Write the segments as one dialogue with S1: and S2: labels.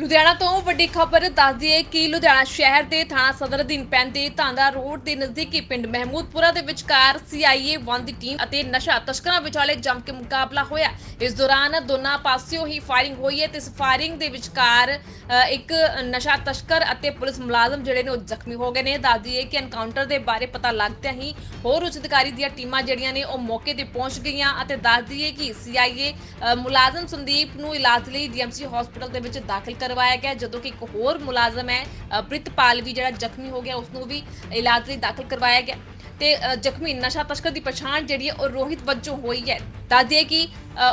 S1: ਲੁਧਿਆਣਾ ਤੋਂ ਵੱਡੀ ਖਬਰ ਦੱਸਦੀ ਹੈ ਕਿ ਲੁਧਿਆਣਾ ਸ਼ਹਿਰ ਦੇ ਥਾਣਾ ਸਦਰ ਅਧੀਨ ਪੈਂਦੇ ਤਾਂਦਾ ਰੋਡ ਦੇ ਨਜ਼ਦੀਕੀ ਪਿੰਡ ਮਹਿਮੂਦਪੁਰਾ ਦੇ ਵਿਚਕਾਰ ਸੀਆਈਏ 1 ਦੀ ਟੀਮ ਅਤੇ ਨਸ਼ਾ ਤਸਕਰਾਂ ਵਿਚਾਲੇ ਜੰਮ ਕੇ ਮੁਕਾਬਲਾ ਹੋਇਆ। ਇਸ ਦੌਰਾਨ ਦੋਨਾਂ ਪਾਸਿਓਂ ਹੀ ਫਾਇਰਿੰਗ ਹੋਈ ਹੈ ਤੇ ਇਸ ਫਾਇਰਿੰਗ ਦੇ ਵਿਚਕਾਰ ਇੱਕ ਨਸ਼ਾ ਤਸਕਰ ਅਤੇ ਪੁਲਿਸ ਮੁਲਾਜ਼ਮ ਜਿਹੜੇ ਨੇ ਉਹ ਜ਼ਖਮੀ ਹੋ ਗਏ ਨੇ। ਦੱਸਦੀ ਹੈ ਕਿ ਐਨਕਾਊਂਟਰ ਦੇ ਬਾਰੇ ਪਤਾ ਲੱਗਦਿਆਂ ਹੀ ਹੋਰ ਉੱਚ ਅਧਿਕਾਰੀ ਦੀਆਂ ਟੀਮਾਂ ਜਿਹੜੀਆਂ ਨੇ ਉਹ ਮੌਕੇ ਤੇ ਪਹੁੰਚ ਗਈਆਂ ਅਤੇ ਦੱਸਦੀ ਹੈ ਕਿ ਸੀਆਈਏ ਮੁਲਾਜ਼ਮ ਸੰਦੀਪ ਨੂੰ ਇਲਾਜ ਲਈ ਡੀਐਮਸੀ ਹਸਪੀਟਲ ਦੇ ਵਿੱਚ ਦਾਖਲ ਕਰਵਾਇਆ ਗਿਆ ਜਦੋਂ ਕਿ ਇੱਕ ਹੋਰ ਮੁਲਾਜ਼ਮ ਹੈ ਪ੍ਰਿਤਪਾਲ ਵੀ ਜਿਹੜਾ ਜ਼ਖਮੀ ਹੋ ਗਿਆ ਉਸ ਨੂੰ ਵੀ ਇਲਾਜ ਲਈ ਦਾਖਲ ਕਰਵਾਇਆ ਗਿਆ। ਤੇ ਜ਼ਖਮੀ ਨਸ਼ਾ ਤਸਕਰ ਦੀ ਪਛਾਣ ਜਿਹੜੀ ਹੈ ਉਹ ਰੋਹਿਤ ਵਜੋਂ ਹੋਈ ਹੈ। ਦੱਸਦੀ ਹੈ ਕਿ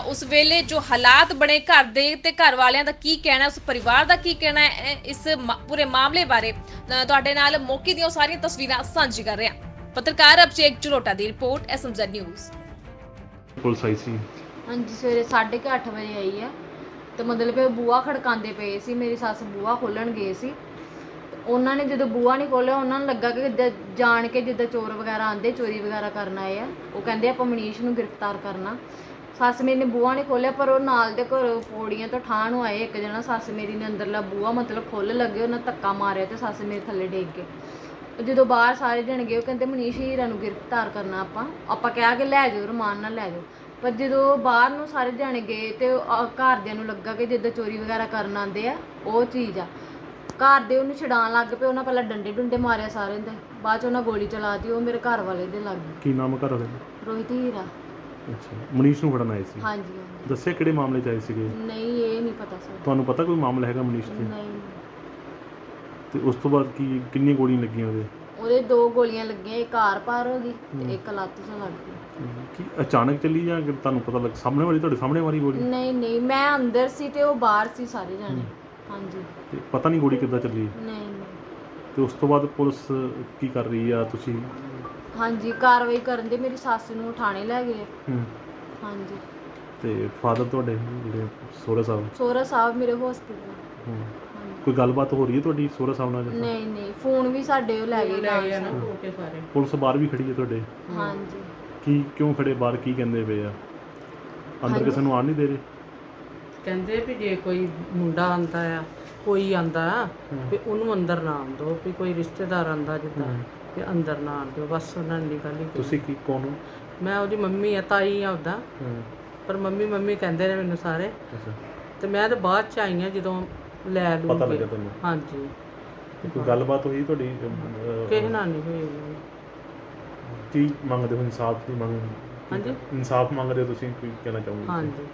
S1: ਉਸ ਵੇਲੇ ਜੋ ਹਾਲਾਤ ਬਣੇ ਘਰ ਦੇ ਤੇ ਘਰ ਵਾਲਿਆਂ ਦਾ ਕੀ ਕਹਿਣਾ ਉਸ ਪਰਿਵਾਰ ਦਾ ਕੀ ਕਹਿਣਾ ਹੈ ਇਸ ਪੂਰੇ ਮਾਮਲੇ ਬਾਰੇ ਤੁਹਾਡੇ ਨਾਲ ਮੌਕੇ ਦੀਆਂ ਸਾਰੀਆਂ ਤਸਵੀਰਾਂ ਸਾਂਝੀ ਕਰ ਰਹੇ। ਹਾਂ ਪੱਤਰਕਾਰ ਅਭਿਸ਼ੇਕ ਚਲੋਟਾ ਦੀ ਰਿਪੋਰਟ ਐਸਐਮਜ਼ੈਡ ਨਿਊਜ਼।
S2: ਪੁਲਿਸ ਆਈ ਸੀ।
S3: ਹਾਂਜੀ ਸਵੇਰੇ 8:30 ਵਜੇ ਆਈ ਆ। ਤੇ ਮਤਲਬ ਇਹ ਬੂਆ ਖੜਕਾਉਂਦੇ ਪਏ ਸੀ, ਮੇਰੀ ਸੱਸ ਬੂਆ ਖੋਲਣ ਗਏ ਸੀ। ਉਹਨਾਂ ਨੇ ਜਦੋਂ ਬੂਆ ਨਹੀਂ ਖੋਲਿਆ ਉਹਨਾਂ ਨੂੰ ਲੱਗਾ ਕਿ ਜਿੱਦਾਂ ਜਾਣ ਕੇ ਜਿੱਦਾਂ ਚੋਰ ਵਗੈਰਾ ਆਂਦੇ ਚੋਰੀ ਵਗੈਰਾ ਕਰਨ ਆਏ ਆ। ਉਹ ਕਹਿੰਦੇ ਆਪਾਂ ਮਨੀਸ਼ ਨੂੰ ਗ੍ਰਿਫਤਾਰ ਕਰਨਾ। ਸੱਸ ਮੇਰੀ ਨੇ ਬੂਆ ਨਹੀਂ ਖੋਲਿਆ ਪਰ ਉਹ ਨਾਲ ਦੇ ਘਰੋਂ ਪੌੜੀਆਂ ਤੋਂ ਠਾਹ ਨੂੰ ਆਏ ਇੱਕ ਜਣਾ। ਸੱਸ ਮੇਰੀ ਨੇ ਅੰਦਰਲਾ ਬੂਆ ਮਤਲਬ ਖੋਲ ਲੱਗੇ, ਉਹਨਾਂ ਧੱਕਾ ਮਾਰਿਆ ਤੇ ਸੱਸ ਮੇਰੇ ਥੱਲੇ ਡੇਗ ਗਏ। ਜਦੋਂ ਬਾਹਰ ਸਾਰੇ ਜਣ ਗਏ, ਉਹ ਕਹਿੰਦੇ, ਮਨੀਸ਼, ਹੀਰਾ ਨੂੰ ਗ੍ਰਿਫਤਾਰ ਕਰਨਾ ਆਪਾਂ। ਆਪਾਂ ਕਿਹਾ ਕਿ ਲੈ ਜਾਓ, ਰਮਾਨ ਨਾਲ ਲੈ ਜਾਓ। ਪਰ ਜਦੋਂ ਬਾਹਰ ਨੂੰ ਸਾਰੇ ਜਣੇ ਗਏ ਤੇ ਉਹ, ਘਰਦਿਆਂ ਨੂੰ ਲੱਗਾ ਕਿ ਜਿੱਦਾਂ ਚੋਰੀ ਵਗੈਰਾ ਕਰਨ ਆਉਂਦੇ ਆ ਉਹ ਚੀਜ਼ ਆ। ਘਰ ਦੇ ਉਹਨੂੰ ਛਡਾਣ ਲੱਗ ਪਏ ਉਹਨਾਂ ਪਹਿਲਾਂ ਡੰਡੇ ਡੁੰਡੇ ਮਾਰਿਆ ਸਾਰੇ ਦੇ ਬਾਅਦ ਚ ਉਹਨਾਂ ਗੋਲੀ ਚਲਾਤੀ ਉਹ ਮੇਰੇ ਘਰ ਵਾਲੇ ਦੇ ਲੱਗ ਗਈ
S2: ਕੀ ਨਾਮ ਘਰ ਵਾਲੇ ਦਾ?
S3: ਰੋਹਿਤ ਹੀਰਾ
S2: ਅੱਛਾ ਮਨੀਸ਼ ਨੂੰ ਫੜਨ ਆਏ ਸੀ?
S3: ਹਾਂਜੀ ਹਾਂਜੀ।
S2: ਦੱਸਿਆ ਕਿਹੜੇ ਮਾਮਲੇ 'ਚ ਆਏ ਸੀਗੇ?
S3: ਨਹੀਂ ਇਹ ਨਹੀਂ ਪਤਾ ਸਰ।
S2: ਤੁਹਾਨੂੰ ਪਤਾ ਕੋਈ ਮਾਮਲਾ ਹੈਗਾ ਮਨੀਸ਼ ਤੇ?
S3: ਨਹੀਂ।
S2: ਤੇ ਉਸ ਤੋਂ ਬਾਅਦ ਕੀ ਕਿੰਨੀਆਂ ਗੋਲੀਆਂ ਲੱਗੀਆਂ ਉਹਦੇ?
S3: ਉਹਦੇ ਦੋ ਗੋਲੀਆਂ ਲੱਗੀਆਂ ਇੱਕ ਆਰ ਪਾਰ ਹੋ ਗਈ ਤੇ ਇੱਕ ਲੱਤ 'ਚ ਲੱਗ ਗਈ।
S2: ਕੀ ਅਚਾਨਕ ਚੱਲੀ ਜਾਂ ਕਿ ਤੁਹਾਨੂੰ ਪਤਾ ਲੱਗ ਸਾਹਮਣੇ ਵਾਲੀ ਤੁਹਾਡੇ ਸਾਹਮਣੇ ਵਾਲੀ ਗੋਲੀ?
S3: ਨਹੀਂ ਨਹੀਂ ਮੈਂ ਅੰਦਰ ਸੀ ਤੇ ਉਹ ਬਾਹਰ ਸੀ ਸਾਰੇ ਜਾਣੇ। ਹਾਂਜੀ।
S2: ਤੇ ਪਤਾ ਨਹੀਂ ਗੋਲੀ ਕਿੱਦਾਂ ਚੱਲੀ?
S3: ਨਹੀਂ ਨਹੀਂ।
S2: ਤੇ ਉਸ ਤੋਂ ਬਾਅਦ ਪੁਲਿਸ ਕੀ ਕਰ ਰਹੀ ਆ ਤੁਸੀਂ?
S3: ਹਾਂਜੀ ਕਾਰਵਾਈ ਕਰਨ ਦੇ ਮੇਰੀ ਸੱਸ ਨੂੰ ਥਾਣੇ ਲੈ ਗਏ।
S2: ਹੂੰ,
S3: ਹਾਂਜੀ।
S2: ਤੇ ਫਾਦਰ ਤੁਹਾਡੇ ਜਿਹੜੇ ਸੋਹਰਾ ਸਾਹਿਬ?
S3: ਸੋਹਰਾ ਸਾਹਿਬ ਮੇਰੇ ਹਸਪੀਟਲ
S2: ਹੂੰ।
S3: ਹਾਂਜੀ।
S2: ਕੋਈ ਗੱਲਬਾਤ ਹੋ ਰਹੀ ਹੈ ਤੁਹਾਡੀ ਸੋਹਰਾ ਸਾਹਿਬ ਨਾਲ? ਜਾਂ?
S3: ਨਹੀਂ ਨਹੀਂ। ਫੋਨ ਵੀ ਸਾਡੇ ਉਹ ਲੈ ਗਏ ਨਾਲ
S2: ਪੁਲਿਸ ਬਾਹਰ ਵੀ ਖੜੀ ਹੈ ਤੁਹਾਡੇ?
S3: ਹਾਂਜੀ।
S2: ਕੀ ਕਿਉਂ ਖੜੇ ਬਾਹਰ? ਕੀ ਕਹਿੰਦੇ ਪਏ ਆ? ਅੰਦਰ ਕਿਸੇ ਨੂੰ ਆਣ ਨਹੀਂ ਦੇ ਰਹੇ?
S4: ਕਹਿੰਦੇ ਵੀ ਜੇ ਕੋਈ ਮੁੰਡਾ ਆਂਦਾ ਆ ਕੋਈ ਆਂਦਾ ਆ ਵੀ ਉਹਨੂੰ ਅੰਦਰ ਨਾ ਆਉਣ ਦਿਓ ਵੀ ਕੋਈ ਰਿਸ਼ਤੇਦਾਰ ਆਂਦਾ ਜਿੱਦਾਂ ਤੇ ਅੰਦਰ ਨਾ ਆਉਣ ਦਿਓ ਬਸ ਉਹਨਾਂ ਨੇ ਗੱਲ ਹੀ ਕੀਤੀ
S2: ਤੁਸੀਂ ਕੀ ਕੌਣ ਹੋ?
S4: ਮੈਂ ਉਹਦੀ ਮੰਮੀ ਆ ਤਾਈ ਆ ਉਹਦਾ।
S2: ਹਾਂ।
S4: ਪਰ ਮੰਮੀ ਮੰਮੀ ਕਹਿੰਦੇ ਨੇ ਮੈਨੂੰ ਸਾਰੇ।
S2: ਅੱਛਾ।
S4: ਤੇ ਮੈਂ ਤਾਂ ਬਾਅਦ ਚ ਆਈ ਆ ਜਦੋਂ ਲੈ ਲੂ
S2: ਪਤਾ ਲੱਗਾ ਤੁਹਾਨੂੰ?
S4: ਹਾਂਜੀ।
S2: ਕੋਈ ਗੱਲਬਾਤ ਹੋਈ ਤੁਹਾਡੀ? ਅਹ,
S4: ਕਿਸੇ ਨਾਲ ਨਹੀਂ ਹੋਈ।
S2: ਕੀ ਮੰਗਦੇ ਹੋ? ਇਨਸਾਫ ਦੀ ਮੰਗ
S4: ਹਾਂਜੀ।
S2: ਇਨਸਾਫ ਮੰਗਦੇ ਹੋ ਤੁਸੀਂ? ਕੀ ਕਹਿਣਾ ਚਾਹੋਗੇ
S4: ਹਾਂਜੀ।